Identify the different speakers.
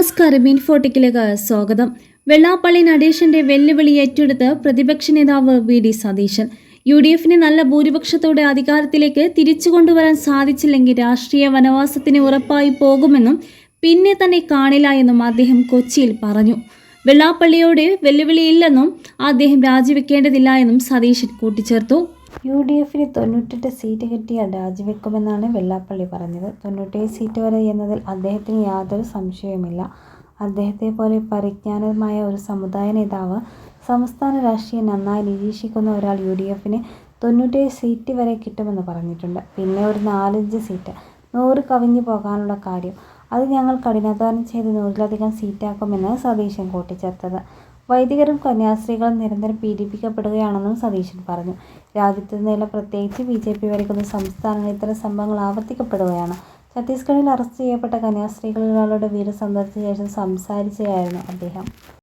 Speaker 1: നമസ്കാരം. ഇൻഫോട്ടിക്കിലേക്ക് സ്വാഗതം. വെള്ളാപ്പള്ളി നടേശന്റെ വെല്ലുവിളി ഏറ്റെടുത്ത് പ്രതിപക്ഷ നേതാവ് V. D. Satheesan. U D എഫിനെ നല്ല ഭൂരിപക്ഷത്തോടെ അധികാരത്തിലേക്ക് തിരിച്ചു കൊണ്ടുവരാൻ സാധിച്ചില്ലെങ്കിൽ രാഷ്ട്രീയ വനവാസത്തിന് ഉറപ്പായി പോകുമെന്നും പിന്നെ തന്നെ കാണില്ല എന്നും അദ്ദേഹം കൊച്ചിയിൽ പറഞ്ഞു. വെള്ളാപ്പള്ളിയോട് വെല്ലുവിളിയില്ലെന്നും അദ്ദേഹം രാജിവെക്കേണ്ടതില്ല എന്നും സതീശൻ കൂട്ടിച്ചേർത്തു. യു ഡി എഫിന് തൊണ്ണൂറ്റെട്ട് സീറ്റ് കിട്ടിയാൽ രാജിവെക്കുമെന്നാണ് വെള്ളാപ്പള്ളി പറഞ്ഞത്. തൊണ്ണൂറ്റേഴ് സീറ്റ് വരെ എന്നതിൽ അദ്ദേഹത്തിന് യാതൊരു സംശയവുമില്ല. അദ്ദേഹത്തെ പോലെ പരിജ്ഞാനമായ ഒരു സമുദായ നേതാവ് സംസ്ഥാന രാഷ്ട്രീയം നന്നായി നിരീക്ഷിക്കുന്ന ഒരാൾ യു ഡി എഫിന് തൊണ്ണൂറ്റേഴ് സീറ്റ് വരെ കിട്ടുമെന്ന് പറഞ്ഞിട്ടുണ്ട്. പിന്നെ ഒരു നാലഞ്ച് സീറ്റ് നൂറ് കവിഞ്ഞു പോകാനുള്ള കാര്യം. അത് ഞങ്ങൾ കഠിനാധ്വാനം ചെയ്ത് നൂറിലധികം സീറ്റാക്കുമെന്ന് സതീശൻ കൂട്ടിച്ചേർത്തത്. വൈദികരും കന്യാസ്ത്രീകളും നിരന്തരം പീഡിപ്പിക്കപ്പെടുകയാണെന്നും സതീശൻ പറഞ്ഞു. രാജ്യത്ത് നില പ്രത്യേകിച്ച് ബി ജെ പി ഭരിക്കുന്ന സംസ്ഥാനങ്ങളിൽ ഇത്തരം സംഭവങ്ങൾ ആവർത്തിക്കപ്പെടുകയാണ്. ഛത്തീസ്ഗഡിൽ അറസ്റ്റ് ചെയ്യപ്പെട്ട കന്യാസ്ത്രീകളുടെ വീട് സന്ദർശിച്ച ശേഷം സംസാരിക്കുകയായിരുന്നു അദ്ദേഹം.